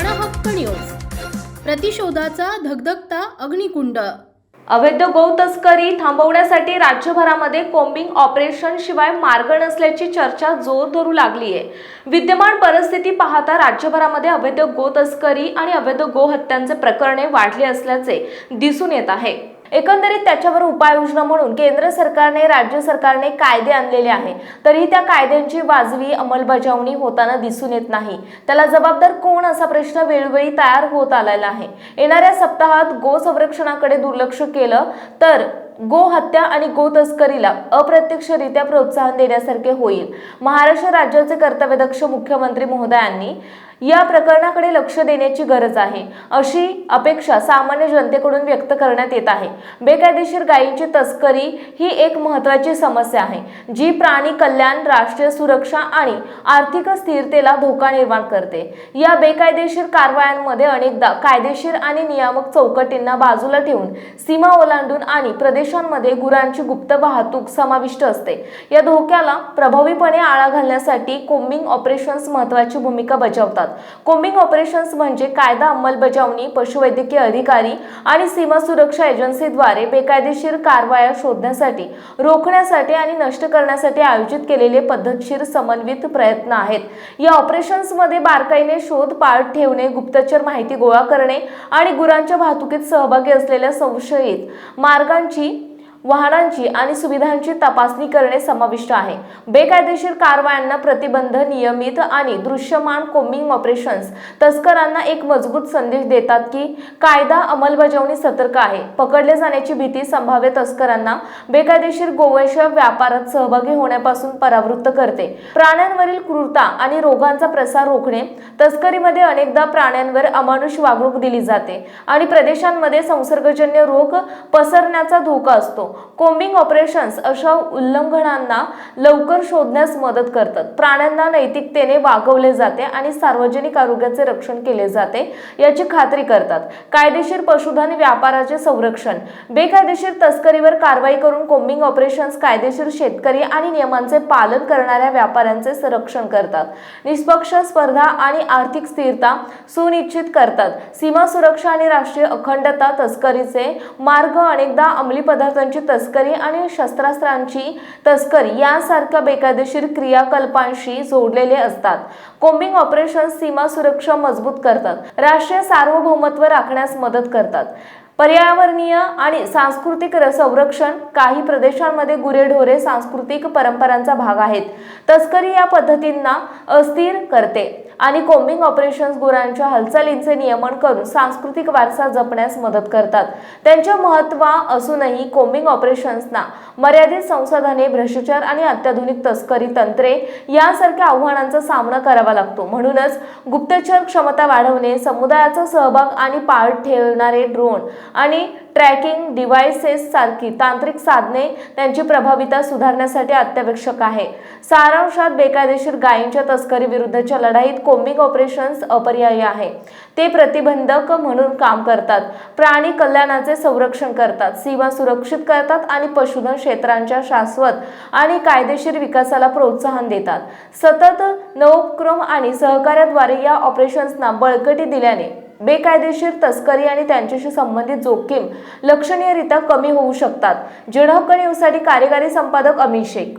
क्षणहक्क news प्रतिशोधाचा धगधगता अग्निकुंड. अवैध गौ तस्करी थांबवण्यासाठी राज्यभरामध्ये कोम्बिंग ऑपरेशन शिवाय मार्ग नसल्याची चर्चा जोर धरू लागली आहे विद्यमान परिस्थिती पाहता राज्यभरामध्ये अवैध गो तस्करी आणि अवैध गोहत्यांचे प्रकरणे वाढली असल्याचे दिसून येत आहे. एकंदरीत त्याच्यावर उपाययोजना म्हणून केंद्र सरकारने राज्य सरकारने कायदे आणलेले आहे तरी त्या कायद्यांची वाजवी अंमलबजावणी होताना दिसून येत नाही. त्याला जबाबदार कोण असा प्रश्न वेळोवेळी तयार होत आलेला आहे. येणाऱ्या सप्ताहात गो संरक्षणाकडे दुर्लक्ष केलं तर गो हत्या आणि गो तस्करीला अप्रत्यक्षरित्या प्रोत्साहन देण्यासारखे होईल. महाराष्ट्र राज्याचे कर्तव्यदक्ष मुख्यमंत्री महोदयांनी या प्रकरणाकडे लक्ष देण्याची गरज आहे अशी अपेक्षा सामान्य जनतेकडून व्यक्त करण्यात येत आहे. बेकायदेशीर गायींची तस्करी ही एक महत्त्वाची समस्या आहे जी प्राणी कल्याण राष्ट्रीय सुरक्षा आणि आर्थिक स्थिरतेला धोका निर्माण करते. या बेकायदेशीर कारवायांमध्ये अनेकदा कायदेशीर आणि नियामक चौकटींना बाजूला ठेवून सीमा ओलांडून आणि प्रदेशांमध्ये गुरांची गुप्त वाहतूक समाविष्ट असते. या धोक्याला प्रभावीपणे आळा घालण्यासाठी कोम्बिंग ऑपरेशन्स महत्त्वाची भूमिका बजावतात. कोम्बिंग ऑपरेशन्स म्हणजे कायदा अंमलबजावणी पशुवैद्यकीय अधिकारी आणि सीमा सुरक्षा एजन्सीद्वारे बेकायदेशीर कारवाया शोधण्यासाठी रोखण्यासाठी आणि नष्ट करण्यासाठी आयोजित केलेले पद्धतशीर समन्वित प्रयत्न आहेत. या ऑपरेशन्समध्ये बारकाईने शोध पाळत ठेवणे गुप्तचर माहिती गोळा करणे आणि गुरांच्या वाहतुकीत सहभागी असलेल्या संशयित मार्गांची वाहनांची आणि सुविधांची तपासणी करणे समाविष्ट आहे. बेकायदेशीर कारवायांना प्रतिबंध नियमित आणि दृश्यमान कोम्बिंग ऑपरेशन्स तस्करांना एक मजबूत संदेश देतात की कायदा अंमलबजावणी सतर्क आहे. पकडले जाण्याची भीती संभाव्य तस्करांना बेकायदेशीर गोवंश व्यापारात सहभागी होण्यापासून परावृत्त करते. प्राण्यांवरील क्रूरता आणि रोगांचा प्रसार रोखणे तस्करीमध्ये अनेकदा प्राण्यांवर अमानुष वागणूक दिली जाते आणि प्रदेशांमध्ये संसर्गजन्य रोग पसरण्याचा धोका असतो. कोम्बिंग ऑपरेशन्स अशा उल्लंघनांना लवकर शोधण्यास मदत करतात. प्राण्यांना नैतिकतेने वागवले जाते आणि सार्वजनिक आरोग्याचे रक्षण केले जाते याची खात्री करतात. कायदेशीर पशुधन व्यापाराचे संरक्षण. बेकायदेशीर तस्करीवर कारवाई करून कोम्बिंग ऑपरेशन्स कायदेशीर शेतकरी आणि नियमांचे पालन करणाऱ्या व्यापाऱ्यांचे संरक्षण करतात. निष्पक्ष स्पर्धा आणि आर्थिक स्थिरता सुनिश्चित करतात. सीमा सुरक्षा आणि राष्ट्रीय अखंडता तस्करीचे मार्ग अनेकदा अंमली पदार्थांची तस्करी आणि शस्त्रास्त्रांची तस्करी यासारख्या बेकायदेशीर क्रियाकल्पांशी जोडलेले असतात. कोम्बिंग ऑपरेशन सीमा सुरक्षा मजबूत करतात. राष्ट्रीय सार्वभौमत्व राखण्यास मदत करतात. पर्यावरणीय आणि सांस्कृतिक संरक्षण काही प्रदेशांमध्ये गुरेढोरे सांस्कृतिक परंपरांचा भाग आहेत. तस्करी या पद्धतींना अस्थिर करते. आणि कोम्बिंग ऑपरेशन्स गुरांच्या हालचालींचे नियमन करून सांस्कृतिक वारसा जपण्यास मदत करतात. त्यांच्या महत्त्व असूनही कोम्बिंग ऑपरेशन्सना मर्यादित संसाधने भ्रष्टाचार आणि अत्याधुनिक तस्करी तंत्रे यासारख्या आव्हानांचा सामना करावा लागतो. म्हणूनच गुप्तचर क्षमता वाढवणे समुदायाचा सहभाग आणि पाळ ठेवणारे ड्रोन आणि ट्रॅकिंग डिव्हाइसेस सारखी तांत्रिक साधने त्यांची प्रभाविता सुधारण्यासाठी अत्यावश्यक आहे. सारांशात बेकायदेशीर गायींच्या तस्करी विरुद्धच्या लढाईत कोम्बिंग ऑपरेशन्स अपरिहार्य आहे. ते प्रतिबंधक म्हणून काम करतात. प्राणी कल्याणाचे संरक्षण करतात. सीमा सुरक्षित करतात आणि पशुधन क्षेत्रांच्या शाश्वत आणि कायदेशीर विकासाला प्रोत्साहन देतात. सतत नवोपक्रम आणि सहकार्याद्वारे या ऑपरेशन्सना बळकटी दिल्याने बेकायदेशीर तस्करी आणि त्यांच्याशी संबंधित जोखीम लक्षणीयरित्या कमी होऊ शकतात. जडहक्क न्यूजसाठी कार्यकारी संपादक अमित शेख